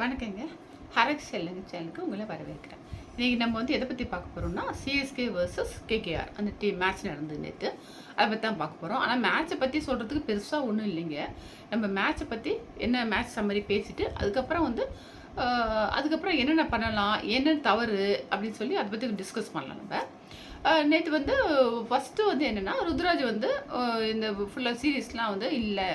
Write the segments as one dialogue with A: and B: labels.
A: வணக்கங்க. ஹரக் செல்லன் சேனலுக்கு உங்களை வரவேற்கிறேன். இன்றைக்கி நம்ம வந்து எதை பற்றி பார்க்க போகிறோம்னா சிஎஸ்கே வர்சஸ் கேகேஆர் அந்த டீம் மேட்ச் நடந்தது நேற்று அதை பற்றி தான் பார்க்க போகிறோம் ஆனால் மேட்ச்சை பற்றி சொல்கிறதுக்கு பெருசாக ஒன்றும் இல்லைங்க. நம்ம மேட்ச்சை பற்றி என்ன மேட்ச் சம்மரி பேசிட்டு அதுக்கப்புறம் வந்து அதுக்கப்புறம் என்னென்ன பண்ணலாம் என்னென்ன தவறு அப்படின்னு சொல்லி அதை பற்றி டிஸ்கஸ் பண்ணலாம் நம்ம. நேற்று வந்து ஃபஸ்ட்டு வந்து என்னென்னா ருத்ராஜ் வந்து இந்த ஃபுல்லாக சீரீஸ்லாம் வந்து இல்லை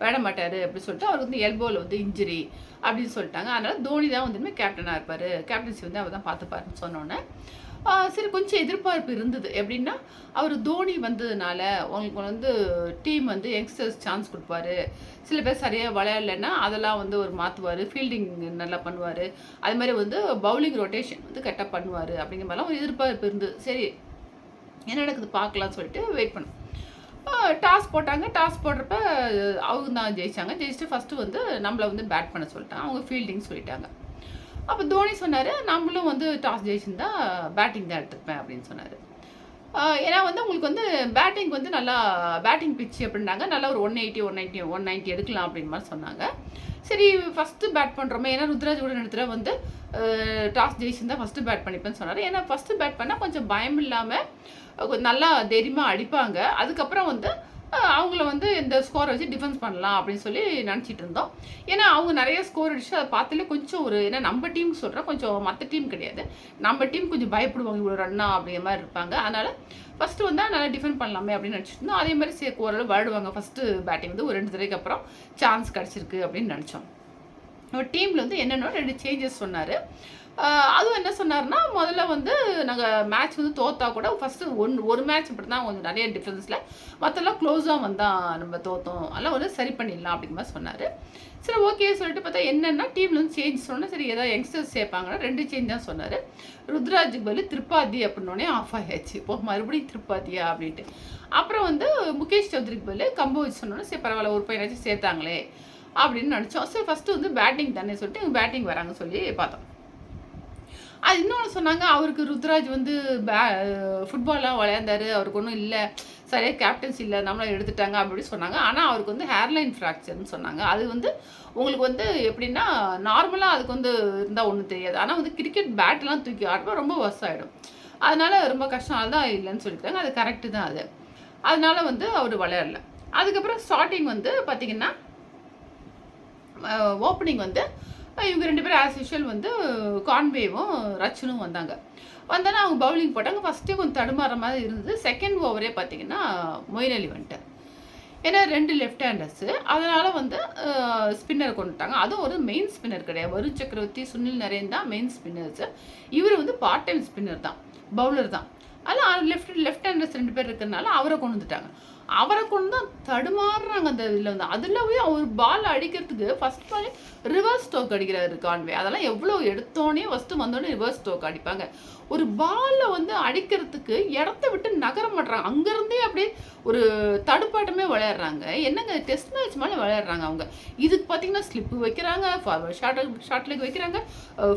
A: விட மாட்டார் அப்படின்னு சொல்லிட்டு அவருக்கு வந்து எல்போவில் வந்து இன்ஜுரி அப்படின்னு சொல்லிட்டாங்க. அதனால் தோனி தான் வந்து கேப்டனாக இருப்பார். கேப்டன்சி வந்து அவர் தான் பார்த்துப்பாருன்னு சொன்னோன்னே. சரி கொஞ்சம் எதிர்பார்ப்பு இருந்தது. எப்படின்னா அவர் தோனி வந்ததுனால உங்களுக்கு வந்து டீம் வந்து யங்ஸ்டர்ஸ் சான்ஸ் கொடுப்பாரு. சில பேர் சரியாக விளையாடலைன்னா அதெல்லாம் வந்து ஒரு மாற்றுவார் ஃபீல்டிங் நல்லா பண்ணுவார். அது மாதிரி வந்து பவுலிங் ரொட்டேஷன் வந்து கரெக்டாக பண்ணுவார் அப்படிங்கிற மாதிரிலாம் ஒரு எதிர்பார்ப்பு இருந்தது. சரி என்ன நடக்குது பார்க்கலாம்னு சொல்லிட்டு வெயிட் பண்ணோம். டாஸ் போட்டாங்க. டாஸ் போடுறப்ப அவங்க தான் ஜெயிச்சாங்க. ஜெயிச்சுட்டு ஃபஸ்ட்டு வந்து நம்மளை வந்து பேட் பண்ண சொல்லிட்டாங்க. அவங்க ஃபீல்டிங் சொல்லிட்டாங்க. அப்போ தோனி சொன்னார் நம்மளும் வந்து டாஸ் ஜெயிச்சிருந்தா பேட்டிங் தான் எடுத்துருப்பேன் அப்படின்னு சொன்னார். ஏன்னா வந்து உங்களுக்கு வந்து பேட்டிங் வந்து நல்லா பேட்டிங் பிச் அப்படின்னாங்க. நல்லா ஒரு one eighty one ninety one ninety எடுக்கலாம் அப்படின்னு மாதிரி சொன்னாங்க. சரி ஃபஸ்ட்டு பேட் பண்ணுறோமே ஏன்னா ருத்ராஜ் உடன் இடத்துல வந்து டாஸ் ஜெயிச்சிருந்தா ஃபஸ்ட்டு பேட் பண்ணிப்பேன்னு சொன்னார். ஏன்னா ஃபஸ்ட்டு பேட் பண்ணால் கொஞ்சம் பயம் இல்லாமல் நல்லா தைரியமாக அடிப்பாங்க. அதுக்கப்புறம் வந்து அவங்கள வந்து இந்த ஸ்கோரை வச்சு டிஃபென்ஸ் பண்ணலாம் அப்படின்னு சொல்லி நினச்சிட்டு இருந்தோம். ஏன்னா அவங்க நிறைய ஸ்கோர் அடிச்சு அதை பார்த்தாலே கொஞ்சம் ஒரு ஏன்னா நம்ம டீம் சொல்கிறேன் கொஞ்சம் மற்ற டீம் கிடையாது. நம்ம டீம் கொஞ்சம் பயப்படுவாங்க இவ்வளோ ரன்னா அப்படிங்கிற மாதிரி இருப்பாங்க. அதனால் ஃபஸ்ட்டு வந்து நல்லா டிஃபெண்ட் பண்ணலாமே அப்படின்னு நினச்சிட்டு இருந்தோம். அதே மாதிரி சே ஓரளவு விளையாடுவாங்க. ஃபஸ்ட்டு பேட்டிங் வந்து ஒரு ரெண்டு தடவைக்கு அப்புறம் சான்ஸ் கிடச்சிருக்கு அப்படின்னு நினச்சோம். நம்ம டீமில் வந்து என்னென்ன ரெண்டு சேஞ்சஸ் சொன்னார். அதுவும் என்ன சொன்னார்னா முதல்ல வந்து நாங்கள் மேட்ச் வந்து தோத்தா கூட ஃபஸ்ட்டு ஒன் ஒரு மேட்ச் இப்படி தான் கொஞ்சம் நிறைய டிஃப்ரென்ஸில் மற்றெல்லாம் க்ளோஸாக வந்தால் நம்ம தோத்தோம். அதெல்லாம் வந்து சரி பண்ணிடலாம் அப்படிங்கிற மாதிரி சொன்னார். சரி ஓகே சொல்லிட்டு பார்த்தா என்னென்னா டீமில் வந்து சேஞ்ச் சொன்னால் சரி ஏதாவது யங்ஸ்டர்ஸ் சேர்ப்பாங்கன்னா ரெண்டு சேஞ்ச் தான் சொன்னார். ருத்ராஜுக்கு பதில் திருப்பாதி அப்படின்னோடனே ஆஃப் ஆகியாச்சு இப்போ மறுபடியும் திருப்பாதியா அப்படின்ட்டு. அப்புறம் வந்து முகேஷ் சௌத்ரிக்கு பதில் கம்பு வச்சு சொன்னோன்னே சரி பரவாயில்ல ஒரு பையனாச்சும் சேர்த்தாங்களே அப்படின்னு நினச்சோம். சரி ஃபஸ்ட்டு வந்து பேட்டிங் தானே சொல்லிட்டு பேட்டிங் வராங்க சொல்லி பார்த்தோம். அது இன்னொன்று சொன்னாங்க அவருக்கு ருத்ராஜ் வந்து பே ஃபுட்பால்லாம் விளையாண்டாரு அவருக்கு ஒன்றும் இல்லை சரியாக கேப்டன்சி இல்லை நம்மளை எடுத்துட்டாங்க அப்படின்னு சொன்னாங்க. ஆனால் அவருக்கு வந்து ஹேர்லைன் ஃப்ராக்சர்னு சொன்னாங்க. அது வந்து உங்களுக்கு வந்து எப்படின்னா நார்மலாக அதுக்கு வந்து இருந்தால் ஒன்றும் தெரியாது. ஆனால் வந்து கிரிக்கெட் பேட்லாம் தூக்கி ஆடுறப்ப ரொம்ப ஒர்ஸ் ஆகிடும் அதனால் ரொம்ப கஷ்டம் தான் இல்லைன்னு சொல்லிட்டாங்க அது கரெக்டு தான் அது. அதனால் வந்து அவர் விளையாடல. அதுக்கப்புறம் ஸ்டார்டிங் வந்து பார்த்தீங்கன்னா ஓப்பனிங் வந்து இவங்க ரெண்டு பேரும் ஆஸ் யூஷுவல் வந்து கான்வேவும் ரச்சனும் வந்தாங்க. வந்தோன்னா அவங்க பவுலிங் போட்டாங்க. ஃபஸ்ட்டே கொஞ்சம் தடுமாற மாதிரி இருந்தது. செகண்ட் ஓவரே பார்த்தீங்கன்னா மொயின் அலி வந்துட்டு. ஏன்னா ரெண்டு லெஃப்ட் ஹேண்டர்ஸு அதனால் வந்து ஸ்பின்னர் கொண்டுட்டாங்க. அதுவும் ஒரு மெயின் ஸ்பின்னர் கிடையாது. வருண் சக்கரவர்த்தி சுனில் நரேன் தான் மெயின் ஸ்பின்னர்ஸு இவர் வந்து பார்ட் டைம் ஸ்பின்னர் தான். பவுலர் தான். அதில் லெஃப்ட் லெஃப்ட் ஹேண்டர்ஸ் ரெண்டு பேர் இருக்கிறனால அவரை கொண்டு வந்துட்டாங்க. அவரை கொண்டு தான் தடுமாறுறாங்க அந்த இதில் வந்து. அதில் போய் அவர் பால் அடிக்கிறதுக்கு ஃபஸ்ட் பால் ரிவர்ஸ் ஸ்டோக் அடிக்கிறாரு கான்வே அதெல்லாம் எவ்வளோ எடுத்தோடனே ஃபஸ்ட்டு வந்தோடனே ரிவர்ஸ் ஸ்டோக் அடிப்பாங்க. ஒரு பாலில் வந்து அடிக்கிறதுக்கு இடத்த விட்டு நகர மாட்டுறாங்க அங்கேருந்தே அப்படியே ஒரு தடுப்பாட்டமே விளையாடுறாங்க. என்னங்க டெஸ்ட் மேட்ச் மேலே விளையாடுறாங்க அவங்க. இதுக்கு பார்த்தீங்கன்னா ஸ்லிப்பு வைக்கிறாங்க ஷார்ட் ஷார்ட் லெக் வைக்கிறாங்க.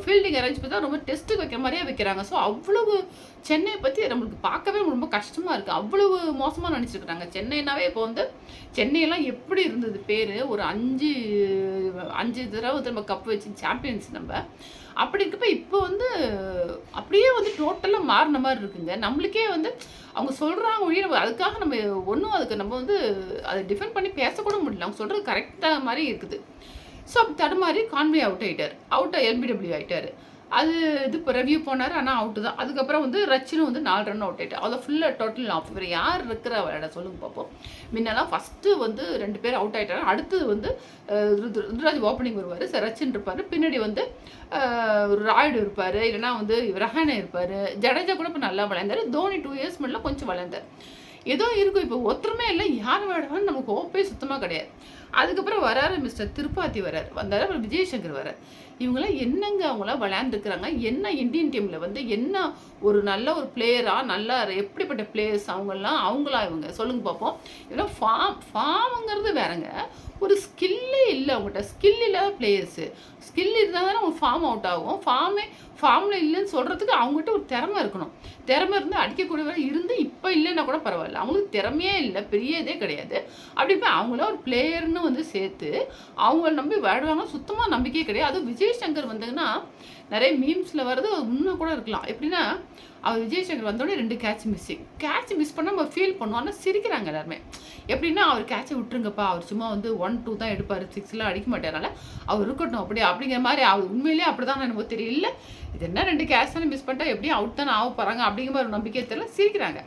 A: ஃபீல்டிங் அரேஞ்ச் பண்ணி ரொம்ப டெஸ்ட்டுக்கு வைக்கிற மாதிரியே வைக்கிறாங்க. ஸோ அவ்வளவு சென்னையை பற்றி நம்மளுக்கு பார்க்கவே ரொம்ப கஷ்டமாக இருக்குது அவ்வளவு மோசமாக நினச்சிருக்கிறாங்க. சென்னைனாவே இப்போ வந்து சென்னையெல்லாம் எப்படி இருந்தது? பேர் ஒரு அஞ்சு அஞ்சு தடவை திரும்ப கப் வச்சு சாம்பியன்ஸ் நம்ம. அப்படி இருக்கப்ப இப்போ வந்து அப்படியே வந்து டோட்டலாக மாறின மாதிரி இருக்குங்க. நம்மளுக்கே வந்து அவங்க சொல்கிறாங்க ஒழிய நம்ம அதுக்காக நம்ம ஒன்றும் அதுக்கு நம்ம வந்து அதை டிஃபெண்ட் பண்ணி பேசக்கூட முடியல. அவங்க சொல்கிறது கரெக்டாக மாதிரி இருக்குது. ஸோ அப்படி தடுமாறி கான்வே அவுட் ஆகிட்டார் அவுட் எல்பிடபிள்யூ ஆகிட்டார் அது இது இப்போ ரிவ்யூ போனார் ஆனால் அவுட்டு தான். அதுக்கப்புறம் வந்து ரச்சினு வந்து நாலு ரன் அவுட் ஆகிட்டு அதை ஃபுல்லாக டோட்டல் ஆஃப் இவர் யார் இருக்கிற? விளையாட சொல்லுங்க பார்ப்போம் முன்னெல்லாம் ஃபஸ்ட்டு வந்து ரெண்டு பேர் அவுட் ஆகிட்டாங்க அடுத்தது வந்து ருத்ராஜ் ஓப்பனிங் வருவார். சார் ரச்சின் இருப்பார். பின்னாடி வந்து ராய்டு இருப்பார். இல்லைன்னா வந்து ரஹானே இருப்பார். ஜடேஜா கூட இப்போ நல்லா விளையாண்டார். தோனி டூ இயர்ஸ் முன்னாடி கொஞ்சம் விளையாண்டார். ஏதோ இருக்கும் இப்போ ஒருத்தருமே இல்லை. யார் விளையாடுவான்னு நமக்கு ஹோப்பே சுத்தமாக கிடையாது. அதுக்கப்புறம் வராரு மிஸ்டர் திருப்பாத்தி வரார். வந்தார். அப்புறம் விஜயசங்கர் வரார். இவங்களாம் என்னங்க அவங்களாம் விளையாண்டுருக்குறாங்க? என்ன இந்தியன் டீமில் வந்து என்ன ஒரு நல்ல ஒரு பிளேயராக நல்லா எப்படிப்பட்ட பிளேயர்ஸ் அவங்கெல்லாம் அவங்களா இவங்க? சொல்லுங்க பார்ப்போம் இதெல்லாம் ஃபார்ம் ஃபார்முங்கிறது வேறங்க. ஒரு ஸ்கில்லே இல்லை அவங்ககிட்ட. ஸ்கில் இல்லாத பிளேயர்ஸு ஸ்கில் இருந்தால் தானே அவங்க ஃபார்ம் அவுட் ஆகும். ஃபார்மே ஃபார்மில் இல்லைன்னு சொல்கிறதுக்கு அவங்ககிட்ட ஒரு திறமை இருக்கணும். திறமை இருந்து அடிக்கக்கூடியவரை இருந்து இப்போ இல்லைன்னா கூட பரவாயில்ல. அவங்களுக்கு திறமையே இல்லை. பெரிய இதே கிடையாது. அப்படி போய் அவங்கள ஒரு பிளேயர்னு வந்து சேர்த்து அவங்கள நம்பி விளையாடுவாங்க. சுத்தமாக நம்பிக்கையே கிடையாது. அதுவும் விஜய் சங்கர் வந்தாங்கன்னா நிறைய மீம்ஸில் வர்றது இன்னும் கூட இருக்கலாம். எப்படின்னா அவர் விஜய் சங்கர் வந்தோடனே ரெண்டு கேட்ச் மிஸ்ஸிங் கேட்ச் மிஸ் பண்ணால் நம்ம ஃபீல் பண்ணுவோம். ஆனால் சிரிக்கிறாங்க எல்லாருமே. எப்படின்னா அவர் கேட்சை விட்டுருங்கப்பா. அவர் சும்மா வந்து ஒன் டூ தான் எடுப்பார். சிக்ஸ்லாம் அடிக்க மாட்டாரால அவர் இருக்கட்டும் அப்படி அப்படிங்கிற மாதிரி அவர் உண்மையிலேயே அப்படி தான் எனக்கு தெரியல. இது என்ன ரெண்டு கேட்ச் தானே மிஸ் பண்ணிட்டா? எப்படியும் அவுட் தானே ஆக போகிறாங்க அப்படிங்கிற மாதிரி ஒரு நம்பிக்கை தெரியல. சிரிக்கிறாங்க.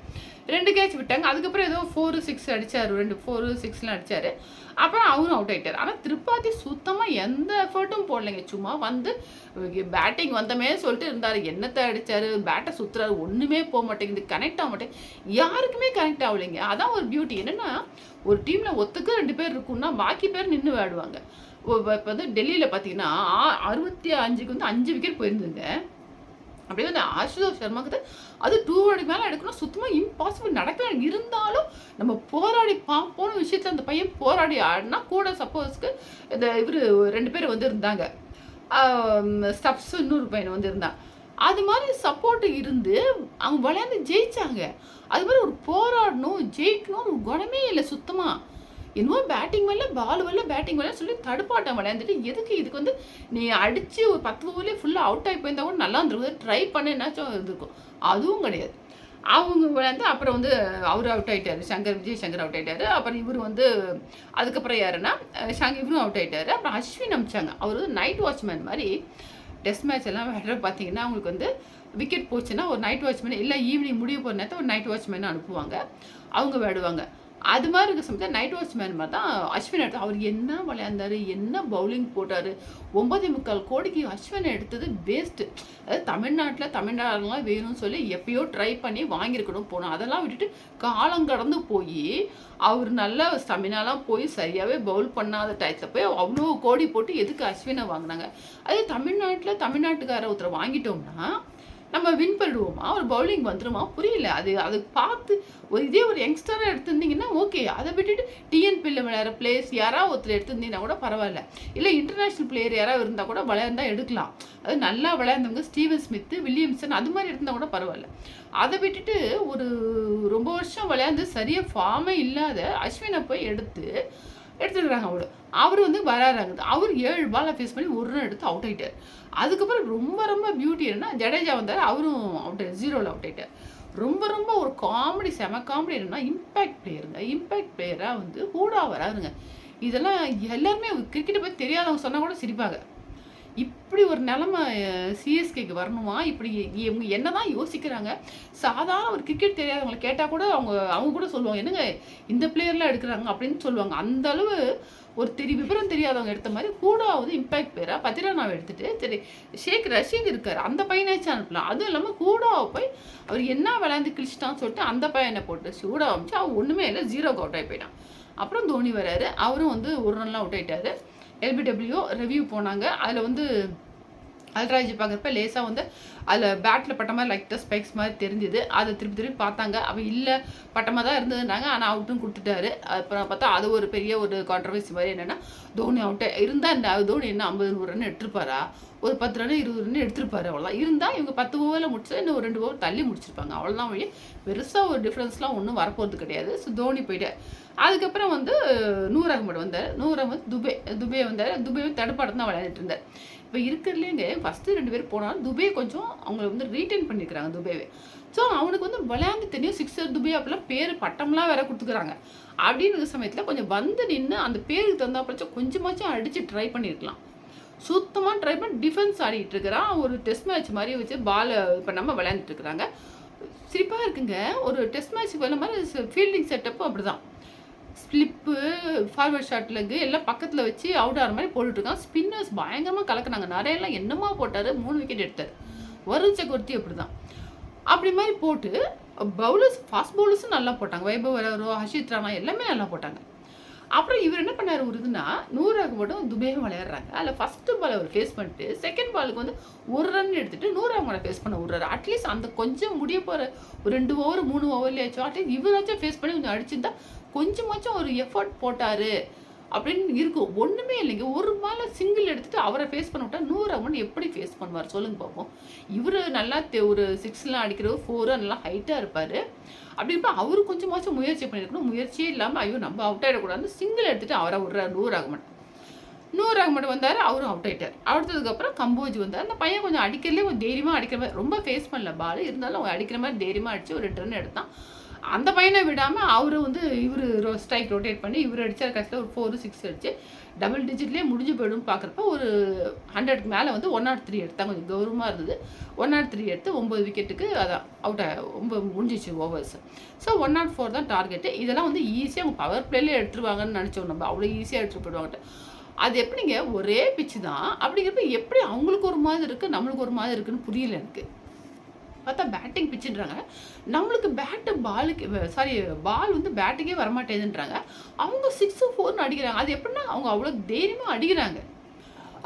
A: ரெண்டு கேட்ச் விட்டாங்க. அதுக்கப்புறம் ஏதோ ஃபோர் சிக்ஸ் அடித்தார் ரெண்டு ஃபோர் சிக்ஸ்லாம் அடிச்சார். அப்புறம் அவரும் அவுட் ஆயிட்டார். ஆனால் திருப்பாத்தி சுத்தமாக எந்த எஃபர்ட்டும் போடலைங்க. சும்மா வந்து பேட்டிங் வந்தமே சொல்லிட்டு இருந்தார். என்னத்தை அடித்தார் பேட்டை சுற்றுறாரு ஒன்றுமே போக மாட்டேங்குது. கனெக்ட் ஆக மாட்டேங்குது. யாருக்குமே கனெக்ட் ஆகலைங்க. அதான் ஒரு பியூட்டி என்னென்னா ஒரு டீமில் ஒத்துக்கு ரெண்டு பேர் இருக்குன்னா பாக்கி பேர் நின்று விளையாடுவாங்க. இப்போ வந்து டெல்லியில் பார்த்தீங்கன்னா அறுபத்தி அஞ்சுக்கு வந்து அஞ்சு விக்கெட் போயிருந்துங்க. அப்படியே அந்த ஆசுதோஷ் சர்மாக்கு அது டூ ஹண்ட்ரட் மேலே எடுக்கணும். சுத்தமாக இம்பாசிபிள் நடக்கல இருந்தாலும் நம்ம போராடி பார்ப்போம்னு விஷயத்தில் அந்த பையன் போராடி ஆடினா கூட சப்போஸ்க்கு இந்த இவர் ரெண்டு பேர் வந்து இருந்தாங்க. ஸ்டப்ஸ் இன்னொரு பையன் வந்து இருந்தான். அது மாதிரி சப்போர்ட் இருந்து அவங்க விளையாண்டு ஜெயிச்சாங்க. அது மாதிரி ஒரு போராடணும் ஜெயிக்கணும் ஒரு குணமே இல்லை சுத்தமாக என்னவோ பேட்டிங் வரல பால் வரல பேட்டிங் வரல சொல்லி தடுப்பாட்டம் விளையாண்டுட்டு எதுக்கு இதுக்கு வந்து நீ அடித்து ஒரு பத்து ஓவர்லேயே ஃபுல்லாக அவுட் ஆகி போயிருந்தா கூட நல்லா இருந்திருக்கும். ட்ரை பண்ண என்னாச்சும் இருக்கும் அதுவும் கிடையாது. அவங்க விளையாண்டு அப்புறம் வந்து அவர் அவுட் ஆகிட்டார் சங்கர் விஜய் சங்கர் அவுட் ஆகிட்டாரு அப்புறம் இவர் வந்து அதுக்கப்புறம் யாருன்னா சங்க இவரும் அவுட் ஆகிட்டாரு அப்புறம் அஸ்வின் அமிச்சாங்க. அவர் வந்து நைட் வாட்ச்மேன் மாதிரி டெஸ்ட் மேட்ச் எல்லாம் விளையாட பார்த்தீங்கன்னா அவங்களுக்கு வந்து விக்கெட் போச்சுன்னா ஒரு நைட் வாட்ச்மேன் இல்லை ஈவினிங் முடிய போகிற நேரத்தில் ஒரு நைட் வாட்ச்மேன் அனுப்புவாங்க. அவங்க விளையாடுவாங்க. அது மாதிரி இருக்க சமயத்தில் நைட் வாட்ச்மேன் மாதிரி தான் அஸ்வின் எடுத்து அவர் என்ன விளையாண்டாரு என்ன பவுலிங் போட்டார் ஒன்பதே முக்கால் கோடிக்கு அஸ்வின் எடுத்தது வேஸ்ட்டு அதாவது தமிழ்நாட்டில் தமிழ்நாடுலாம் வேணும்னு சொல்லி எப்பயோ ட்ரை பண்ணி வாங்கியிருக்கணும் போனோம் அதெல்லாம் விட்டுட்டு காலம் கடந்து போய் அவர் நல்ல ஸ்டமினாலாம் போய் சரியாகவே பவுல் பண்ணாத டயத்தில் போய் அவ்வளோ கோடி போட்டு எதுக்கு அஸ்வினை வாங்கினாங்க? அதே தமிழ்நாட்டில் தமிழ்நாட்டுக்கார ஒருத்தரை வாங்கிட்டோம்னா நம்ம வின் பண்ணிடுவோமா? ஒரு பவுலிங் வந்துருமா? புரியல. அது அது பார்த்து ஒரு இதே ஒரு யங்ஸ்டராக எடுத்திருந்தீங்கன்னா ஓகே அதை விட்டுட்டு டிஎன்பியில் விளையாடுற பிளேயர்ஸ் யாராவது ஒருத்தர் எடுத்திருந்தீங்கன்னா கூட பரவாயில்ல. இல்லை இன்டர்நேஷ்னல் பிளேயர் யாராவது இருந்தால் கூட விளையாண்டா எடுக்கலாம். அது நல்லா விளையாண்டவங்க ஸ்டீவன் ஸ்மித்து வில்லியம்சன் அது மாதிரி இருந்தால் கூட பரவாயில்ல. அதை விட்டுட்டு ஒரு ரொம்ப வருஷம் விளையாண்டு சரியாக ஃபார்மே இல்லாத அஸ்வினை போய் எடுத்து எடுத்துக்கிறாங்க அவர். அவர் வந்து வராறாங்க அவர் ஏழு பாலை ஃபேஸ் பண்ணி ஒரு ரன் எடுத்து அவுட் ஆகிட்டார் அதுக்கப்புறம் ரொம்ப ரொம்ப பியூட்டி என்னன்னா ஜடேஜா வந்தார் அவரும் அவுட் ஜீரோவில் அவுட் ஆகிட்டார் ரொம்ப ரொம்ப ஒரு காமெடி செம காமெடி என்னன்னா இம்பேக்ட் பிளேயருங்க இம்பேக்ட் பிளேயராக வந்து கூட வராதுங்க இதெல்லாம் எல்லாருமே கிரிக்கெட்டை பற்றி தெரியாதவங்க சொன்னால் கூட சிரிப்பாங்க. இப்படி ஒரு நிலமை சிஎஸ்கேக்கு வரணுமா? இப்படி இவங்க என்ன தான் யோசிக்கிறாங்க? சாதாரண ஒரு கிரிக்கெட் தெரியாதவங்களை கேட்டால் கூட அவங்க அவங்க கூட சொல்லுவாங்க என்னங்க இந்த பிளேயர்லாம் எடுக்கிறாங்க? அப்படின்னு சொல்லுவாங்க. அந்த அளவு ஒரு தெரிய விவரம் தெரியாதவங்க எடுத்த மாதிரி கூடாவது இம்பேக்ட் பேராக பத்திரனாவை எடுத்துகிட்டு சரி ஷேக் ரஷீத் இருக்கார் அந்த பையனாச்சும் அனுப்பலாம் அதுவும் இல்லாமல் கூடாவை போய் அவர் என்ன விளையாண்டு கிழிச்சிட்டான்னு சொல்லிட்டு அந்த பையனை போட்டு சூடாக அமைச்சு அவர் ஒன்றுமே இல்லை ஜீரோ அவுட் ஆகி போயிட்டான். அப்புறம் தோனி வராரு. அவரும் வந்து ஒரு ரன்லாம் அவுட் ஆகிட்டார் எல்பிடபிள்யூ ரிவ்யூ போனாங்க. அதில் வந்து அல்ட்ராஜி பார்க்குறப்ப லேசாக வந்து அதில் பேட்டில் பட்ட மாதிரி லைட்டாக ஸ்பைக்ஸ் மாதிரி தெரிஞ்சுது. அதை திருப்பி திருப்பி பார்த்தாங்க. அவள் இல்லை பட்டமாக தான் இருந்ததுனாங்க ஆனால் அவுட்டும் கொடுத்துட்டாரு. அப்புறம் பார்த்தா அது ஒரு பெரிய ஒரு கான்ட்ரவர்சி மாதிரி என்னென்னா தோனி அவுட்டே இருந்தால் இந்த தோனி என்ன ஐம்பது நூறு ரன் எடுத்துருப்பாரா? ஒரு பத்து ரன் இருபது ரன் எடுத்துருப்பாரு அவ்வளோதான் இருந்தால் இவங்க பத்து ஓவரில் முடிச்சு இன்னும் ஒரு ரெண்டு ஓவர் தள்ளி முடிச்சிருப்பாங்க. அவ்வளோதான் வழி பெருசாக ஒரு டிஃப்ரென்ஸ்லாம் ஒன்றும் வரப்போகிறது கிடையாது. ஸோ தோனி போயிட்டு அதுக்கப்புறம் வந்து நூர் அகமட் வந்தார். நூர் அகமது துபே துபே வந்தார். துபே தடுப்பாட்டம் தான் விளையாடிட்டு இருந்தார். இப்போ இருக்கிறதுலேங்க ஃபஸ்ட்டு ரெண்டு பேர் போனாலும் துபே கொஞ்சம் அவங்கள வந்து ரீட்டைன் பண்ணியிருக்கிறாங்க துபேவே. ஸோ அவனுக்கு வந்து விளையாண்டு தெரியும் சிக்ஸர் துபே அப்படிலாம் பேர் பட்டம்லாம் வேற கொடுத்துக்கிறாங்க. அப்படின்ற சமயத்தில் கொஞ்சம் வந்து நின்று அந்த பேருக்கு தந்தாப்பச்சும் கொஞ்சமாச்சும் அடித்து ட்ரை பண்ணியிருக்கலாம் சுத்தமாக ட்ரை பண்ணி டிஃபென்ஸ் ஆடிட்டு இருக்கிறான் ஒரு டெஸ்ட் மேட்ச் மாதிரி வச்சு பால் இப்போ நம்ம விளையாண்டுட்டு இருக்கிறாங்க. சிரிப்பாக இருக்குங்க. ஒரு டெஸ்ட் மேட்ச் வேலை மாதிரி ஃபீல்டிங் செட்டப்பும் அப்படி தான் ஸ்லிப்பு ஃபார்வர்ட் ஷார்ட் லெக்கு எல்லாம் பக்கத்தில் வச்சு அவுட் ஆகிற மாதிரி போட்டுட்ருக்கான். ஸ்பின்னர்ஸ் பயங்கரமாக கலக்குனாங்க நிறையெல்லாம் என்னமா போட்டார். மூணு விக்கெட் எடுத்தார். வருண் சக்கர்த்தி அப்படி தான் அப்படி மாதிரி போட்டு பவுலர்ஸ் ஃபாஸ்ட் பவுலர்ஸும் நல்லா போட்டாங்க. வைபவ் வரவரோ ஹர்ஷித் ராணா எல்லாமே நல்லா போட்டாங்க. அப்புறம் இவர் என்ன பண்ணார் ஒரு இதுனா நூறாக மட்டும் துபேகம் விளையாடுறாங்க. அதில் ஃபஸ்ட்டு பால் அவர் ஃபேஸ் பண்ணிட்டு செகண்ட் பாலுக்கு வந்து ஒரு ரன் எடுத்துட்டு நூறாக மேலே ஃபேஸ் பண்ண விட்றாரு. அட்லீஸ்ட் அந்த கொஞ்சம் முடிய போகிற ஒரு ரெண்டு ஓவர் மூணு ஓவர்லேயாச்சும் அட்லீஸ்ட் இவராச்சும் ஃபேஸ் பண்ணி கொஞ்சம் அடிச்சிருந்தா கொஞ்சமாச்சும் ஒரு எஃபர்ட் போட்டார். அப்படின்னு இருக்கும் ஒன்றுமே இல்லைங்க. ஒரு மாலை சிங்கிள் எடுத்துட்டு அவரை ஃபேஸ் பண்ண விட்டா நூறு அவன் எப்படி ஃபேஸ் பண்ணுவார்? சொல்லுங்க பார்ப்போம் இவர் நல்லா ஒரு சிக்ஸ்லாம் அடிக்கிறவர் ஃபோரு நல்லா ஹைட்டாக இருப்பார். அப்படி அவர் கொஞ்சமாச்சும் முயற்சி பண்ணியிருக்கணும் முயற்சியே இல்லாமல் ஐயோ நம்ம அவுட் ஆகிடக்கூடாது சிங்கிள் எடுத்துட்டு அவரை விடுறாரு நூறு ஆகமன் நூறு ஆகமன் வந்தார் அவரும் அவுட் ஆகிட்டார் அடுத்ததுக்கப்புறம் கம்போஜ் வந்தார். அந்த பையன் கொஞ்சம் அடிக்கிறதுலே கொஞ்சம் தைரியமாக அடிக்கிற மாதிரி ரொம்ப ஃபேஸ் பண்ணல பால். இருந்தாலும் அவங்க அடிக்கிற மாதிரி தைரியமாக அடிச்சு ஒரு ரெண்டு ரன் எடுத்தான். அந்த பையனை விடாமல் அவரு வந்து இவர் ஸ்ட்ரைக் ரொட்டேட் பண்ணி இவர் அடித்தார் கடைசியில் ஒரு ஃபோர் சிக்ஸ் அடிச்சு டபுள் டிஜிட்லேயே முடிஞ்சு போயிடும் பார்க்குறப்ப ஒரு ஹண்ட்ரட்க்கு மேலே வந்து ஒன் நாட் த்ரீ எடுத்தாங்க. கொஞ்சம் கௌரவமாக இருந்தது. ஒன் நாட் த்ரீ எடுத்து ஒம்பது விக்கெட்டுக்கு அதான் அவுட் ஒம்பது முடிஞ்சிச்சு overs so one not four தான் டார்கெட்டு இதெல்லாம் வந்து ஈஸியாக அவங்க பவர் பிளேலே எடுத்துருவாங்கன்னு நினச்சோம். நம்ம அவ்வளோ ஈஸியாக எடுத்துட்டு போயிடுவாங்கட்டு அது எப்படிங்க? ஒரே பிச்சு தான். அப்படிங்கிறப்ப எப்படி அவங்களுக்கு ஒரு மாதிரி இருக்குது நம்மளுக்கு ஒரு மாதிரி இருக்குன்னு புரியல எனக்கு. பார்த்தா பேட்டிங் பிச்சுன்றாங்க நம்மளுக்கு பேட்டு பாலுக்கு சாரி பால் வந்து பேட்டுக்கே வரமாட்டேதுன்றாங்க. அவங்க சிக்ஸு ஃபோர்னு அடிக்கிறாங்க. அது எப்படின்னா அவங்க அவ்வளோ தைரியமாக அடிக்கிறாங்க.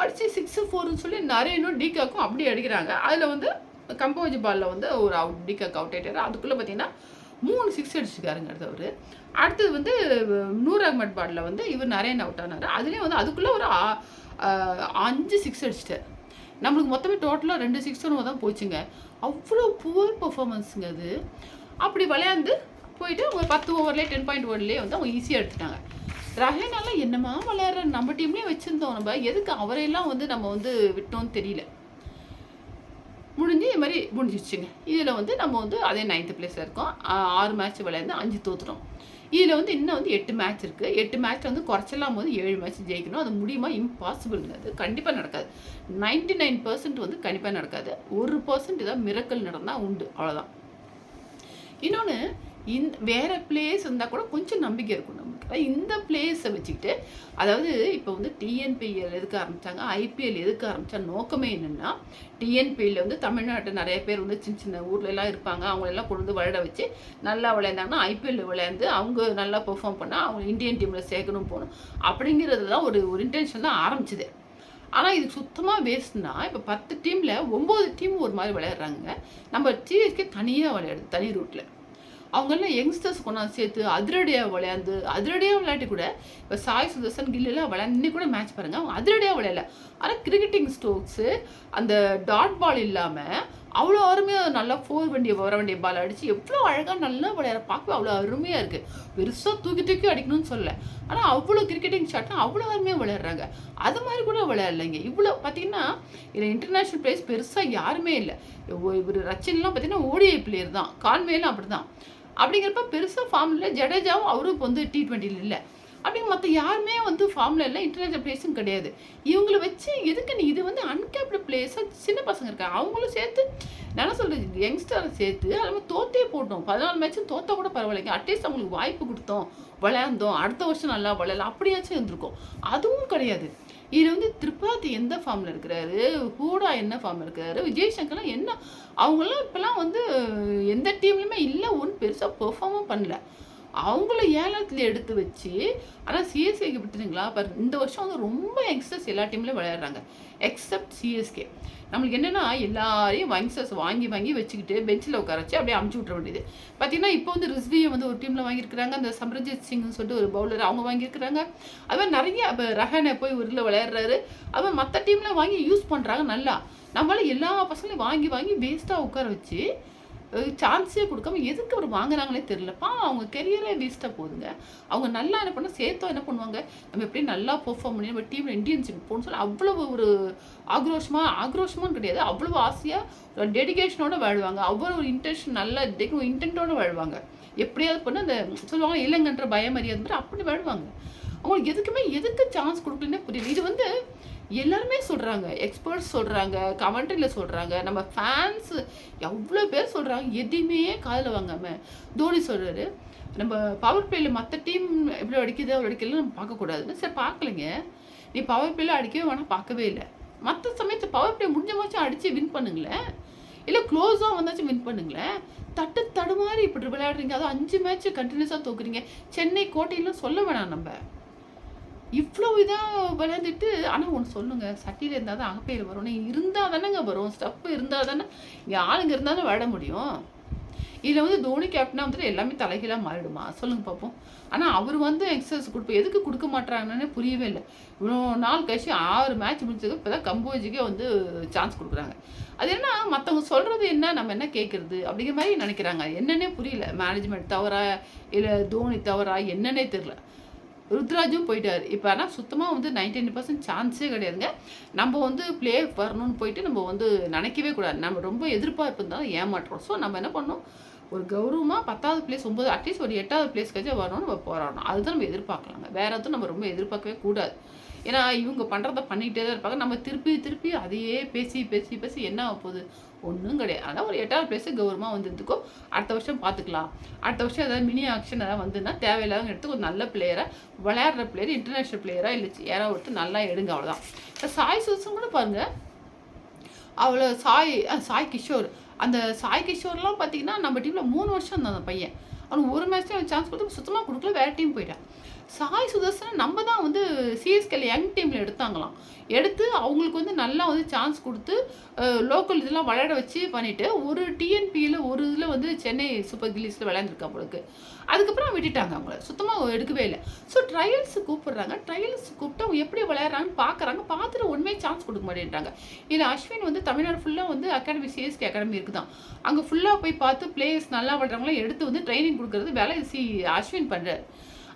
A: அடித்து சிக்ஸு ஃபோர்னு சொல்லி நிறைய இன்னும் டிகாக்கும் அப்படி அடிக்கிறாங்க. அதில் வந்து கம்போஜ் பாலில் வந்து ஒரு அவுட் டிகாக் அவுட் ஆகிட்டார் அதுக்குள்ளே பார்த்தீங்கன்னா மூணு சிக்ஸ் அடிச்சிருக்காருங்க அடுத்தவர். அடுத்தது வந்து நூர் அகமட் பாலில் வந்து இவர் நிறைய அவுட் ஆனார். அதுலேயும் வந்து அதுக்குள்ளே ஒரு அஞ்சு சிக்ஸ் அடிச்சிட்டார். நம்மளுக்கு மொத்தமே டோட்டலாக ரெண்டு சிக்ஸ் தான் போச்சுங்க. அவ்வளோ புவர் பர்ஃபார்மன்ஸுங்க அது. அப்படி விளையாண்டு போயிட்டு அவங்க பத்து ஓவர்லேயே டென் பாயிண்ட் ஓவர்லேயே வந்து அவங்க ஈஸியாக எடுத்துட்டாங்க. ரஹேனால என்னமா விளையாடுற? நம்ம டீம்லேயே வச்சுருந்தோம் நம்ம. எதுக்கு அவரையெல்லாம் வந்து நம்ம வந்து விட்டோம்னு தெரியல. முடிஞ்சு இது மாதிரி முடிஞ்சிச்சுங்க இதில் வந்து நம்ம வந்து அதே நைன்த்து பிளேஸில் இருக்கோம். ஆ- ஆறு மேட்ச் விளையாண்டு அஞ்சு தோற்றுட்டோம் இதில் வந்து இன்னும் வந்து எட்டு மேட்ச் இருக்குது எட்டு மேட்ச் வந்து குறைச்சலாம் போது ஏழு மேட்ச் ஜெயிக்கணும். அது முடியுமா? இம்பாசிபிள்ங்க அது. கண்டிப்பாக நடக்காது. நைன்டி நைன் பர்சன்ட் வந்து கண்டிப்பாக நடக்காது. ஒரு பர்சன்ட் ஏதாவது மிரக்கல் நடந்தால் உண்டு. அவ்வளோதான் இன்னொன்று இந் வேறு பிளேஸ் இருந்தால் கூட கொஞ்சம் நம்பிக்கை இருக்கும் நமக்கு. இந்த பிளேஸை வச்சுக்கிட்டு அதாவது இப்போ வந்து டிஎன்பிஎல் எதுக்கு ஆரம்பித்தாங்க ஐபிஎல் எதுக்கு ஆரம்பித்தா நோக்கமே என்னென்னா டிஎன்பிஎல் வந்து தமிழ்நாட்டில் நிறைய பேர் வந்து சின்ன சின்ன ஊர்லலாம் இருப்பாங்க. அவங்களெல்லாம் கொண்டு வந்து விளையாட வச்சு நல்லா விளையாண்டாங்கன்னா ஐபிஎல் விளையாண்டு அவங்க நல்லா பெர்ஃபார்ம் பண்ணால் அவங்க இந்தியன் டீமில் சேர்க்கணும் போகணும். அப்படிங்கிறது தான் ஒரு ஒரு இன்டென்ஷன் தான் ஆரம்பிச்சது. ஆனால் இது சுத்தமாக வேஸ்ட்னா இப்போ பத்து டீமில் ஒம்பது டீம் ஒரு மாதிரி விளையாடுறாங்க. நம்ம சிஎஸ்கே தனியாக விளையாடுது தனி ரூட்டில் அவங்கெல்லாம் யங்ஸ்டர்ஸ் கொண்டாந்து சேர்த்து அதிரடியாக விளையாண்டு அதிரடியாக விளையாட்டு கூட இப்போ சாய் சுதர்சன் கில்லெல்லாம் விளையாண்டு கூட மேட்ச் பாருங்கள் அவங்க அதிரடியாக விளையாடல. ஆனால் கிரிக்கெட்டிங் ஸ்ட்ரோக்ஸு அந்த டாட் பால் இல்லாமல் அவ்வளோ அருமையாக நல்லா ஃபோர் வண்டியை வர வண்டிய பால் அடித்து எவ்வளோ அழகாக நல்லா விளையாட பார்க்கவே அவ்வளோ அருமையாக இருக்குது பெருசாக தூக்கி தூக்கி அடிக்கணும்னு சொல்லல. ஆனால் அவ்வளோ கிரிக்கெட்டிங் ஷாட்னா அவ்வளோ அருமையாக விளையாடுறாங்க. அது மாதிரி கூட விளையாடலைங்க. இவ்வளோ பார்த்தீங்கன்னா இதில் இன்டர்நேஷ்னல் பிளேயர்ஸ் பெருசாக யாருமே இல்லை. இவர் ரச்சின்லாம் பார்த்தீங்கன்னா ஓடிஐ பிளேயர் தான். கான்வேலும் அப்படி தான் அப்படிங்கிறப்ப பெருசாக ஃபார்மில் ஜடேஜாவும் அவரும் இப்போ வந்து டி ட்வெண்ட்டியில் இல்லை. அப்படி மற்ற யாருமே வந்து ஃபார்மில் இல்லை. இன்டர்நேஷனல் பிளேஸும் கிடையாது. இவங்களை வச்சு எதுக்கு நீ இது வந்து அன்கேப்டு பிளேஸாக சின்ன பசங்க இருக்காங்க. அவங்களும் சேர்த்து என்ன சொல்கிறது யங்ஸ்டரை சேர்த்து அது மாதிரி தோத்தே போட்டோம். பதினாலு மேட்சும் தோத்தா கூட பரவாயில்லைங்க. அட்லீஸ்ட் அவங்களுக்கு வாய்ப்பு கொடுத்தோம். விளையாண்டோம். அடுத்த வருஷம் நல்லா விளையாடலாம். அப்படியாச்சும் இருந்திருக்கும். அதுவும் கிடையாது. இது வந்து திரிபாதி எந்த ஃபார்மில் இருக்கிறாரு? ஹூடா என்ன ஃபார்மில் இருக்கிறாரு? விஜய் சங்கர்லாம் என்ன? அவங்களாம் இப்போலாம் வந்து எந்த டீம்லையுமே இல்லை ஒன்றும் பெருசாக பெர்ஃபார்மும் பண்ணல. அவங்கள ஏலத்தில் எடுத்து வச்சு ஆனால் சிஎஸ்கேக்கு விட்டுருங்களா பர் இந்த வருஷம் வந்து ரொம்ப யங்ஸ்டர்ஸ் எல்லா டீம்லேயும் விளையாடுறாங்க. எக்ஸப்ட் சிஎஸ்கே நம்மளுக்கு என்னென்னா எல்லாரையும் யங்ஸ்டர்ஸ் வாங்கி வாங்கி வச்சுக்கிட்டு பெஞ்சில் உட்கார வச்சு அப்படியே அமுச்சு விட்ற வேண்டியது. பார்த்தீங்கன்னா இப்போ வந்து ரிஸ்வியை வந்து ஒரு டீமில் வாங்கியிருக்கிறாங்க. அந்த சம்ரஜித் சிங்னு சொல்லிட்டு ஒரு பவுலர் அவங்க வாங்கியிருக்கிறாங்க. அது மாதிரி நிறைய இப்போ ரஹானை போய் ஊரில் விளையாடுறாரு. அவன் மற்ற டீமில் வாங்கி யூஸ் பண்ணுறாங்க நல்லா. நம்மளால் எல்லா பசங்களையும் வாங்கி வாங்கி வேஸ்ட்டாக உட்கார வச்சு சான்ஸே கொடுக்காம எதுக்கு அவர் வாங்குறாங்களே தெரியலப்பா அவங்க கெரியரே வேஸ்ட்டாக போகுதுங்க. அவங்க நல்லா என்ன பண்ணால் சேர்த்தோ என்ன பண்ணுவாங்க? நம்ம எப்படி நல்லா பெர்ஃபார்ம் பண்ணி நம்ம டீமில் இந்தியன் டீம் போகணும்னு சொல்லி அவ்வளவு ஒரு ஆக்ரோஷமாக ஆக்ரோஷமானு கிடையாது. அவ்வளோ ஆசையாக ஒரு டெடிகேஷனோட வாழ்வாங்க. அவ்வளோ ஒரு இன்டென்ஷன் நல்ல இன்டென்ட்டோட வாழ்வாங்க. எப்படியாவது பண்ண அந்த சொல்லுவாங்க இல்லைங்கன்ற பயம் அறியாத மாதிரி அப்படி வாழ்வாங்க. அவங்களுக்கு எதுக்குமே எதுக்கு சான்ஸ் கொடுக்கலன்னே புரியல. இது வந்து எல்லாருமே சொல்கிறாங்க எக்ஸ்பர்ட்ஸ் சொல்கிறாங்க கமெண்ட்ரியில் சொல்கிறாங்க நம்ம ஃபேன்ஸ் எவ்வளோ பேர் சொல்கிறாங்க எதையுமே காதில் வாங்காமல் தோனி சொல்கிறாரு நம்ம பவர் பிளேயில் மற்ற டீம் எப்படி அடிக்குது அவ்வளோ அடிக்கல நம்ம பார்க்கக்கூடாதுன்னு. சரி பார்க்கலைங்க. நீ பவர் பிளேயில் அடிக்கவே வேணால் பார்க்கவே இல்லை. மற்ற சமயத்தில் பவர் பிளே முடிஞ்சமாச்சும் அடித்து வின் பண்ணுங்களேன். இல்லை க்ளோஸாக வந்தாச்சும் வின் பண்ணுங்களேன். தட்டு தடுமாறி இப்படி விளையாடுறீங்க. அதுவும் அஞ்சு மேட்ச் கண்டினியூஸாக தோக்குறீங்க. சென்னை கோட்டையிலும் சொல்ல வேணாம் நம்ம. இவ்வளோ இதாக விளையாண்டுட்டு ஆனால் ஒன்று சொல்லுங்கள் சட்டியில் இருந்தால் தான் அகப்பையில் வரும். இருந்தால் தானேங்க வரும். ஸ்டப்பு இருந்தால் தானே இங்கே ஆளுங்க இருந்தால் தான் விளையாட முடியும். இதில் வந்து தோனி கேப்டனாக வந்துட்டு எல்லாமே தலைகீழாக மாறிடுமா? சொல்லுங்கள் பார்ப்போம் ஆனால் அவர் வந்து எக்ஸசைஸ் கொடுப்போம் எதுக்கு கொடுக்க மாட்டாங்கன்னு புரியவே இல்லை. இவ்வளோ நாள் கழிச்சு ஆறு மேட்ச் முடிச்சதுக்கு இப்போ தான் கம்போஜிக்கே வந்து சான்ஸ் கொடுக்குறாங்க. அது என்ன மற்றவங்க சொல்கிறது என்ன நம்ம என்ன கேட்குறது அப்படிங்கிற மாதிரி நினைக்கிறாங்க. என்னன்னே புரியல. மேனேஜ்மெண்ட் தவறா இல்லை தோனி தவறா என்னன்னே தெரில ருத்ராஜும் போயிட்டார். இப்போ ஆனால் சுத்தமாக வந்து நைன்டீன் பர்சன்ட் சான்ஸே கிடையாதுங்க. நம்ம வந்து ப்ளே வரணும்னு போயிட்டு நம்ம வந்து நினைக்கவே கூடாது. நம்ம ரொம்ப எதிர்பார்ப்பு இருந்தாலும் ஏமாற்றோம் ஸோ நம்ம என்ன பண்ணோம் ஒரு கௌரவமாக பத்தாவது பிளேஸ் ஒம்பது அட்லீஸ்ட் ஒரு எட்டாவது பிளேஸ்க்காச்சும் வரணும்னு நம்ம போராடணும். அதுதான் நம்ம எதிர்பார்க்கலாங்க. வேற எதுவும் நம்ம ரொம்ப எதிர்பார்க்கவே கூடாது. ஏன்னா இவங்க பண்ணுறத பண்ணிக்கிட்டே தான் இருப்பாங்க. நம்ம திருப்பி திருப்பி அதையே பேசி பேசி பேசி என்ன ஆக போகுது? ஒன்றும் கிடையாது. அதான் ஒரு எட்டாவது பிளேஸு கௌரவமாக வந்ததுக்கோ அடுத்த வருஷம் பார்த்துக்கலாம். அடுத்த வருஷம் ஏதாவது மினி ஆக்ஷன் ஏதாவது வந்துன்னா தேவையில்லாத எடுத்து ஒரு நல்ல பிளேயரை விளையாடுற பிளேயர் இன்டர்நேஷ்னல் பிளேயராக இல்லை யாராவது ஒருத்தர் நல்லா எடுங்க அவ்வளோதான் இப்போ சாய் சுசம் கூட பாருங்கள் அவ்வளோ சாய் சாய் கிஷோர். அந்த சாய் கிஷோர்லாம் பார்த்தீங்கன்னா நம்ம டீமில் மூணு வருஷம் இருந்தான் அந்த பையன். அவனுக்கு ஒரு மேட்ச்லேயும் சான்ஸ் கொடுத்து சுத்தமாக கொடுக்கல வேறு டீம் போயிட்டான். சாய் சுதர்சனை நம்ம தான் வந்து சிஎஸ்கேல யங் டீமில் எடுத்தாங்களாம். எடுத்து அவங்களுக்கு வந்து நல்லா வந்து சான்ஸ் கொடுத்து லோக்கல் இதெல்லாம் விளையாட வச்சு பண்ணிவிட்டு ஒரு டிஎன்பியில் ஒரு இதில் வந்து சென்னை சூப்பர் கில்லிஸில் விளையாண்டுருக்கா அவங்களுக்கு. அதுக்கப்புறம் விட்டுட்டாங்க அவங்கள. சுத்தமாக எடுக்கவே இல்லை. ஸோ ட்ரையல்ஸ் கூப்பிடுறாங்க. ட்ரையல்ஸ் கூப்பிட்டு அவங்க எப்படி விளையாடுறாங்கன்னு பார்க்குறாங்க பார்த்துட்டு ஒன்றுமே சான்ஸ் கொடுக்க மாட்டேன்றாங்க. இதில் அஸ்வின் வந்து தமிழ்நாடு ஃபுல்லாக வந்து அகாடமி சிஎஸ்கே அகாடமி இருக்குது தான் அங்கே ஃபுல்லாக போய் பார்த்து பிளேயர்ஸ் நல்லா விளையாடுறவங்களாம் எடுத்து வந்து ட்ரைனிங் கொடுக்குறது வேலை சி அஸ்வின் பண்ணுறாரு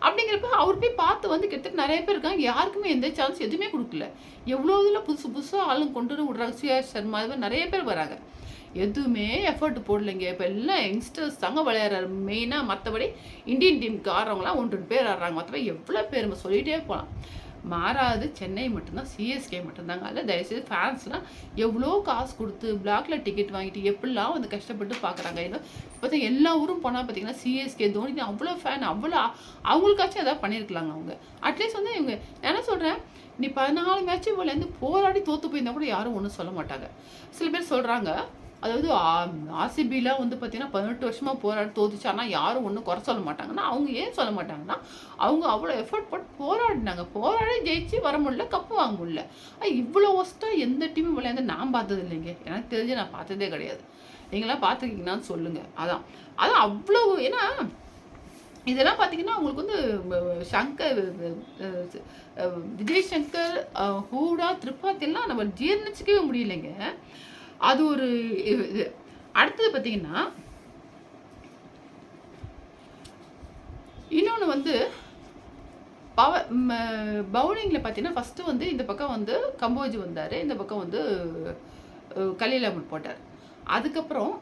A: அப்படிங்கிறப்ப அவர் போய் பார்த்து வந்து கிட்டத்தட்ட நிறைய பேர் இருக்காங்க. யாருக்குமே எந்த சான்ஸ் எதுவுமே கொடுக்கல. எவ்வளோ இதில் புதுசு புதுசாக ஆளுங்க கொண்டு வந்து விட்றாங்க. சுயாஷ் சர்மா இது நிறைய பேர் வராங்க. எதுவுமே எஃபர்ட் போடலைங்க. இப்போ எல்லாம் யங்ஸ்டர்ஸ் தாங்க விளையாடுறாரு. மெயினாக மற்றபடி இந்தியன் டீமுக்கு ஆடுறவங்களாம் ஒன்று ரெண்டு பேர் ஆடுறாங்க. மற்றபடி எவ்வளோ பேர் நம்ம சொல்லிகிட்டே போகலாம் மாறாது. சென்னை மட்டும்தான் சிஎஸ்கே மட்டும்தாங்க. அதில் தயவுசெய்து ஃபேன்ஸ்லாம் எவ்வளோ காசு கொடுத்து பிளாக்ல டிக்கெட் வாங்கிட்டு எப்படிலாம் வந்து கஷ்டப்பட்டு பார்க்குறாங்க? ஏன்னா பார்த்தா எல்லா ஊரும் போனால் பார்த்தீங்கன்னா சிஎஸ்கே தோனி அவ்வளோ ஃபேன் அவ்வளோ அவங்களுக்காச்சும் எதாவது பண்ணியிருக்கலாங்க அவங்க. அட்லீஸ்ட் வந்து இவங்க என்ன சொல்கிறேன் நீ பதினாலு மேட்ச்சு இருந்து போராடி தோற்று போயிருந்தா கூட யாரும் ஒன்றும் சொல்ல மாட்டாங்க. சில பேர் சொல்கிறாங்க அதாவது ஆர்சிபிலாம் வந்து பார்த்தீங்கன்னா பதினெட்டு வருஷமாக போராடி தோதிச்சு ஆனால் யாரும் ஒன்றும் குறை சொல்ல மாட்டாங்கன்னா அவங்க ஏன் சொல்ல மாட்டாங்கன்னா அவங்க அவ்வளோ எஃபர்ட் போட்டு போராடினாங்க. போராடி ஜெயிச்சு வர முடியல கப்பு வாங்க முடியல. இவ்வளோ ஒஸ்ட்டாக எந்த டீமும் விளையாந்து நான் பார்த்தது இல்லைங்க. எனக்கு தெரிஞ்சு நான் பார்த்ததே கிடையாது. நீங்களாம் பார்த்துருக்கீங்கன்னான்னு சொல்லுங்கள் அதான். அதான் அவ்வளோ ஏன்னா இதெல்லாம் பார்த்தீங்கன்னா உங்களுக்கு வந்து சங்கர் விஜய் சங்கர் ஹூடா திரிபாத்திலாம் நம்ம ஜீர்ணிச்சிக்கவே முடியலைங்க. அது ஒரு இது அடுத்தது பார்த்தீங்கன்னா இன்னொன்று வந்து பவர் பவுலிங்கில் பார்த்தீங்கன்னா ஃபஸ்ட்டு வந்து இந்த பக்கம் வந்து கம்போஜ் வந்தார். இந்த பக்கம் வந்து கலீல் போட்டார். அதுக்கப்புறம்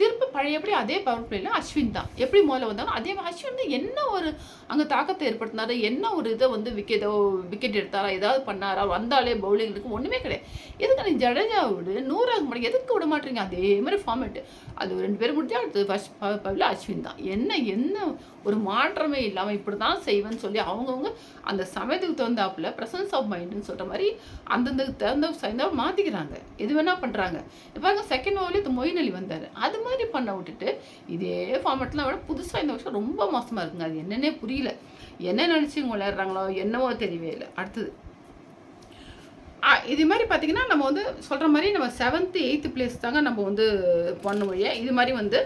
A: திரும்ப பழையபடி அதே பவர் பிளேயில் அஸ்வின் தான். எப்படி முதல்ல வந்தாலும் அதே அஸ்வின் வந்து என்ன ஒரு அங்கே தாக்கத்தை ஏற்படுத்தினாரு? என்ன ஒரு இதை வந்து விக்கெட்டோ விக்கெட் எடுத்தாரா? ஏதாவது பண்ணாரா? வந்தாலே பவுலிங்களுக்கு ஒன்றுமே கிடையாது. எதுக்கு நீ ஜடேஜா விடு நூறாக மாட்டேங்க எதுக்கு விட மாட்டேங்க? அதே மாதிரி ஃபார்மேட்டு அது ரெண்டு பேரும் முடிஞ்சா அடுத்தது ஃபர்ஸ்ட் பவில் அஸ்வின் தான். என்ன என்ன ஒரு மாற்றமே இல்லாமல் இப்படி தான் செய்வேன்னு சொல்லி அவங்கவுங்க அந்த சமயத்துக்கு தகுந்தாப்புல ப்ரெசன்ஸ் ஆஃப் மைண்டுன்னு சொல்கிற மாதிரி அந்தந்த தகுந்த சேர்ந்தா மாற்றிக்கிறாங்க எது வேணால் பண்ணுறாங்க இப்போ செகண்ட் ஓவர்லேயே இது மொயின் அலி வந்தார். அது மாதிரி பண்ண விட்டுட்டு இதே ஃபார்மேட்லாம் விட புதுசாக இந்த வருஷம் ரொம்ப மோசமாக இருக்குங்க. அது என்னன்னே புரியல. என்ன நினச்சி இவங்க விளையாடுறாங்களோ என்னவோ தெரியவே இல்லை. அடுத்தது. இது மாதிரி பார்த்தீங்கன்னா நம்ம வந்து சொல்கிற மாதிரி நம்ம செவன்த்து எயித்து பிளேஸ் தாங்க நம்ம வந்து பண்ணுவோம் இது மாதிரி வந்து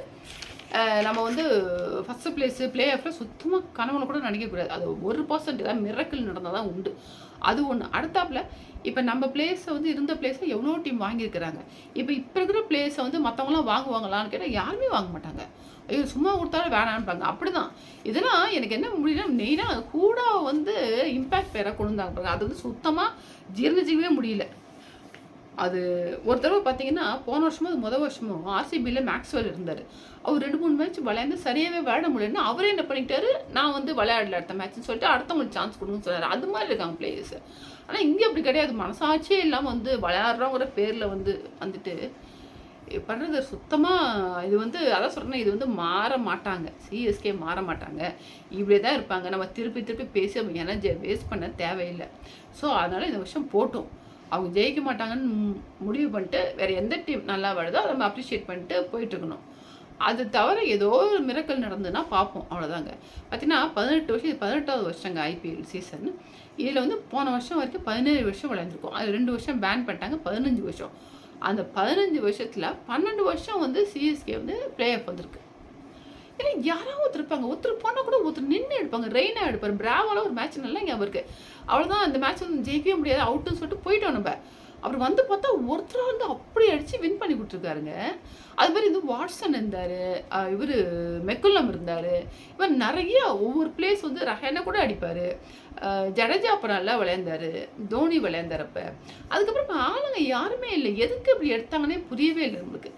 A: நம்ம வந்து ஃபஸ்ட்டு பிளேஸு பிளே ஆஃபில் சுத்தமாக கனவுல கூட நினைக்கக்கூடாது அது ஒரு பர்சன்ட் தான் மிரக்கல் நடந்தால் தான் உண்டு. அது ஒன்று அடுத்தாப்பில் இப்போ நம்ம பிளேஸை வந்து இருந்த பிளேஸை எவ்வளோ டீம் வாங்கியிருக்கிறாங்க. இப்போ இப்போ இருக்கிற பிளேஸை வந்து மற்றவங்களாம் வாங்குவாங்களான்னு கேட்டால் யாருமே வாங்க மாட்டாங்க. ஐயோ சும்மா கொடுத்தாலும் வேணான்பாங்க அப்படி தான் இதெல்லாம் எனக்கு என்ன முடியல மெயினாக கூட வந்து இம்பேக்ட் பேரை கொண்டு வந்தாங்க அது வந்து சுத்தமாக ஜீர்ணிச்சிக்கவே முடியல. அது ஒரு தடவை பார்த்தீங்கன்னா போன வருஷமும் அது முதல் வருஷமும் ஆர்சிபியில் மேக்ஸ்வெல் இருந்தார். அவர் ரெண்டு மூணு மேட்ச் விளையாண்டு சரியாகவே விளையாட முடியலன்னா அவரே என்ன பண்ணிட்டாரு? நான் வந்து விளையாடல அடுத்த மேட்ச்னு சொல்லிட்டு அடுத்தவங்களுக்கு சான்ஸ் கொடுங்கன்னு சொன்னார். அது மாதிரி இருக்காங்க பிளேயர்ஸ் ஆனால் இங்கே அப்படி கிடையாது. மனசாட்சியே இல்லாமல் வந்து விளையாடுறோங்கிற பேரில் வந்து வந்துட்டு பண்ணுறது சுத்தமாக இது வந்து அதான் சொல்கிறேன் இது வந்து மாற மாட்டாங்க. சிஎஸ்கே மாற மாட்டாங்க. இப்படியே தான் இருப்பாங்க. நம்ம திருப்பி திருப்பி பேசி அவங்க எனர்ஜியை வேஸ்ட் பண்ண தேவையில்லை. ஸோ அதனால் இந்த வருஷம் போட்டோம். அவங்க ஜெயிக்க மாட்டாங்கன்னு முடிவு பண்ணிட்டு வேறு எந்த டீம் நல்லா வருதோ அதை நம்ம அப்ரிஷியேட் பண்ணிட்டு போயிட்டுருக்கணும். அது தவிர ஏதோ ஒரு மிரக்கல் நடந்ததுன்னா பார்ப்போம். அவ்வளோதாங்க பார்த்தீங்கன்னா பதினெட்டு வருஷம் இது பதினெட்டாவது வருஷங்க ஐபிஎல் சீசன் இதில் வந்து போன வருஷம் வரைக்கும் பதினேழு வருஷம் விளையாண்டுருக்கோம். அது ரெண்டு வருஷம் பேன் பண்ணிட்டாங்க பதினஞ்சு வருஷம். அந்த பதினஞ்சு வருஷத்தில் பன்னெண்டு வருஷம் வந்து சிஎஸ்கே வந்து பிளே ஆஃப் வந்திருக்கு. இல்லை யாராவது ஒருத்தர் இருப்பாங்க. ஒருத்தர் போனால் கூட ஒருத்தர் நின்று எடுப்பாங்க. ரெயினாக எடுப்பார். பிராவால ஒரு மேட்ச் நல்லா ஞாபகம் இருக்குது அவ்வளோதான் அந்த மேட்ச் வந்து ஜெயிக்கவே முடியாது. அவுட்டுன்னு சொல்லிட்டு போயிட்டோம் நம்ம. அவர் வந்து பார்த்தா ஒருத்தராக வந்து அப்படி அடித்து வின் பண்ணி கொடுத்துருக்காருங்க. அது மாதிரி வந்து வாட்ஸன் இருந்தார் இவர் மெக்குல்லம் இருந்தார். இவர் நிறைய ஒவ்வொரு பிளேஸ் வந்து ரஹேனா கூட அடிப்பார். ஜடேஜா அப்போ நல்லா விளையாண்டாரு தோனி விளையாண்டார் அப்போ. அதுக்கப்புறம் ஆளுங்க யாருமே இல்லை. எதுக்கு இப்படி எடுத்தாங்கன்னே புரியவே இல்லை நம்மளுக்கு.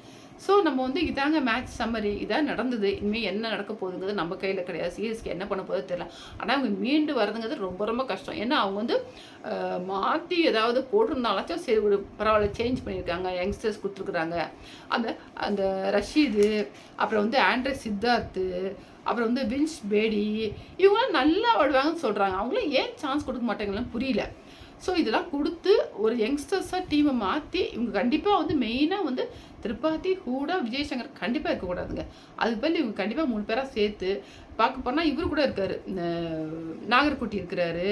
A: ஸோ நம்ம வந்து இதாங்க மேட்ச் சம்மரி இதான் நடந்தது. இனிமேல் என்ன நடக்க போகுதுங்கிறது நம்ம கையில் கிடையாது. சிஎஸ்கே என்ன பண்ண போதோ தெரியல. ஆனால் அவங்க மீண்டு வரதுங்கிறது ரொம்ப ரொம்ப கஷ்டம். ஏன்னா அவங்க வந்து மாற்றி ஏதாவது போட்டிருந்தாலாச்சும் சரி ஒரு பரவாயில்ல சேஞ்ச் பண்ணியிருக்காங்க. யங்ஸ்டர்ஸ் கொடுத்துருக்குறாங்க. அந்த அந்த ரஷீது அப்புறம் வந்து ஆண்ட்ரே சித்தார்த்து அப்புறம் வந்து வின்ஸ் பேடி இவங்களாம் நல்லா ஆடுவாங்கன்னு சொல்கிறாங்க அவங்களும் ஏன் சான்ஸ் கொடுக்க மாட்டாங்கன்னு புரியல. ஸோ இதெல்லாம் கொடுத்து ஒரு யங்ஸ்டர்ஸாக டீமை மாற்றி இவங்க கண்டிப்பாக வந்து மெயினாக வந்து திரிபாதி கூட விஜய் சங்கர் கண்டிப்பாக இருக்கக்கூடாதுங்க அதுக்கு பதில் இவங்க கண்டிப்பாக மூணு பேராக சேர்த்து பார்க்க போனால் இவர் கூட இருக்கார். நாகர்குட்டி இருக்கிறாரு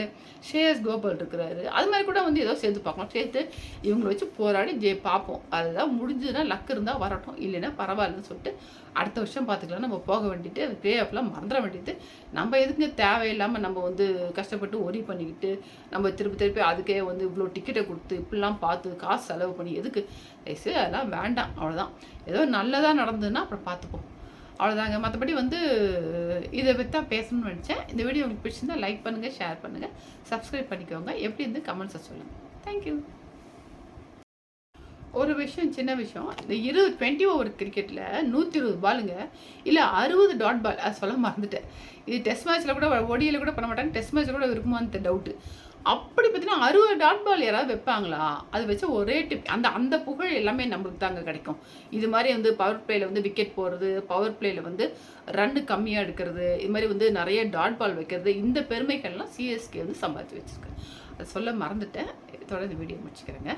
A: ஸ்ரேயஸ் கோபால் இருக்கிறாரு. அது மாதிரி கூட வந்து ஏதோ சேர்த்து பார்க்கலாம். சேர்த்து இவங்களை வச்சு போராடி ஜெய் பார்ப்போம். அதுதான் முடிஞ்சதுன்னா லக் இருந்தால் வரட்டும். இல்லைன்னா பரவாயில்லன்னு சொல்லிட்டு அடுத்த வருஷம் பார்த்துக்கலாம். நம்ம போக வேண்டிட்டு அது ப்ளே ஆஃப்லாம் மறந்துட வேண்டியது நம்ம எதுக்குங்க தேவையில்லாமல் நம்ம வந்து கஷ்டப்பட்டு ஒரி பண்ணிக்கிட்டு நம்ம திருப்பி திருப்பி அதுக்கே வந்து இவ்வளோ டிக்கெட்டை கொடுத்து இப்படிலாம் பார்த்து காசு செலவு பண்ணி எதுக்கு தயவுசெய்து அதெல்லாம் வேண்டாம். அவ்வளோதான் ஏதோ நல்லதாக நடந்ததுன்னா அப்புறம் பார்த்துப்போம். அவ்வளோதாங்க மற்றபடி வந்து இதை பற்றி தான் பேசணும்னு நினச்சேன். இந்த வீடியோ உங்களுக்கு பிடிச்சிருந்தா லைக் பண்ணுங்கள் ஷேர் பண்ணுங்கள் சப்ஸ்கிரைப் பண்ணிக்கோங்க. எப்படி இருந்து கமெண்ட்ஸை சொல்லுங்கள் தேங்க்யூ ஒரு விஷயம் சின்ன விஷயம். இந்த இருபது டுவெண்ட்டி ஓவர் கிரிக்கெட்டில் நூற்றி இருபது பாலுங்க இல்லை அறுபது டாட் பால் அது சொல்ல மறந்துட்டேன். இது டெஸ்ட் மேட்ச்சில் கூட ஒடியில் கூட பண்ண மாட்டாங்க. டெஸ்ட் மேட்ச்சில் கூட இருக்குமான்னு டவுட்டு அப்படி பார்த்தீங்கன்னா அறுபது டாட் பால் யாராவது வைப்பாங்களா? அது வச்சு ஒரே டிப் அந்த அந்த புகழ் எல்லாமே நம்மளுக்கு தாங்க கிடைக்கும். இது மாதிரி வந்து பவர் பிளேயில் வந்து விக்கெட் போடுறது பவர் பிளேயில் வந்து ரன்னு கம்மியாக எடுக்கிறது இது மாதிரி வந்து நிறைய டாட் பால் வைக்கிறது இந்த பெருமைகள்லாம் சிஎஸ்கே வந்து சம்பாதிச்சு வச்சுருக்கேன் அதை சொல்ல மறந்துட்டேன். தொடர்ந்து வீடியோ முடிச்சுக்கிறேங்க.